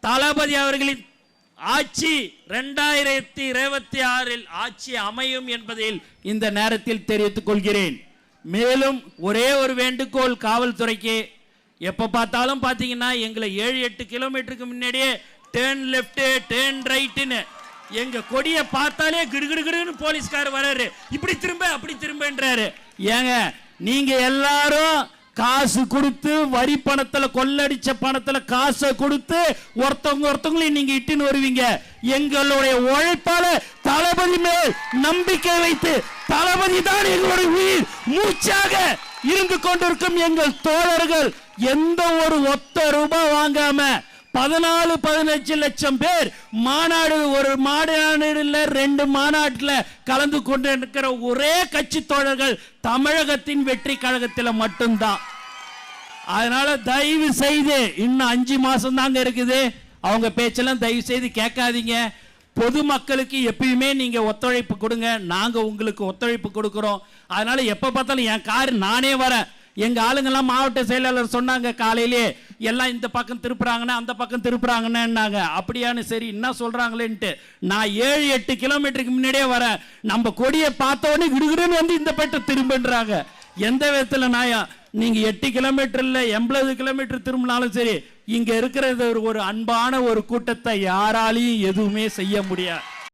தளபதி அவர்களின் ஆட்சி ரெண்டாயிரத்தி இருபத்தி ஆறில் ஆட்சி அமையும் என்பதில் இந்த நேரத்தில் தெரிவித்துக் கொள்கிறேன். மேலும் ஒரே ஒரு வேண்டுகோள் காவல்துறைக்கு எப்போ பார்த்தாலும் பார்த்தீங்கன்னா எங்களை ஏழு எட்டு கிலோமீட்டருக்கு முன்னாடியே டேர்ன் லெஃப்ட்டு டேர்ன் ரைட்டுன்னு எங்க கொடியை பார்த்தாலே கிடுகிடுகிடுன்னு போலீஸ்கார் வர்றாரு. இப்படி திரும்ப அப்படி திரும்பன்றாரு ஏங்க நீங்க எல்லாரும் காசு கொடுத்து வரி பணத்துல கொள்ளடிச்ச பணத்துல காசை கொடுத்து ஒருத்தவங்க ஒருத்தவங்களையும் நீங்க இட்டுன்னு வருவீங்க. எங்களுடைய உழைப்பால தளபதி மேல் நம்பிக்கை வைத்து தளபதி தான் எங்களுடைய உயிர். மூச்சாக இருந்து கொண்டிருக்கும் எங்கள் தோழர்கள் எந்த ஒரு ஒத்த ரூபாய் வாங்காம பதினாலு பதினஞ்சு லட்சம் பேர் மாநாடு ஒரு மாநாடுல ரெண்டு மாநாட்டில் கலந்து கொண்டு இருக்கிற ஒரே கட்சி தோழர்கள் தமிழகத்தின் வெற்றி கழகத்தில் மட்டும்தான். அதனால தயவு செய்து இன்னும் அஞ்சு மாசம் தாங்க இருக்குது. அவங்க பேச்செல்லாம் தயவு செய்து கேட்காதீங்க. பொதுமக்களுக்கு எப்பயுமே நீங்க ஒத்துழைப்பு கொடுங்க. நாங்க உங்களுக்கு ஒத்துழைப்பு கொடுக்குறோம். அதனால எப்ப பார்த்தாலும் என் கார் நானே வரேன். எங்க ஆளுங்கெல்லாம் மாவட்ட செயலாளர் சொன்னாங்க காலையிலே எல்லாம் இந்த பக்கம் திருப்புறாங்கன்னா அந்த பக்கம் திருப்புறாங்கன்னாங்க அப்படியான்னு சரி என்ன சொல்றாங்களேன்ட்டு. நான் ஏழு எட்டு கிலோமீட்டருக்கு முன்னாடியே வரேன். நம்ம கொடியை பார்த்தோன்னே விடுகிறேன்னு கிடுகிடுன்னு வந்து இந்த பட்டம் திரும்புன்றாங்க. எந்த விதத்தில் நாயா? நீங்க எட்டு கிலோமீட்டர்ல எண்பது கிலோமீட்டர் திரும்பினாலும் சரி இங்க இருக்கிறது ஒரு- ஒரு அன்பான ஒரு கூட்டத்தை யாராலையும் எதுவுமே செய்ய முடியாது.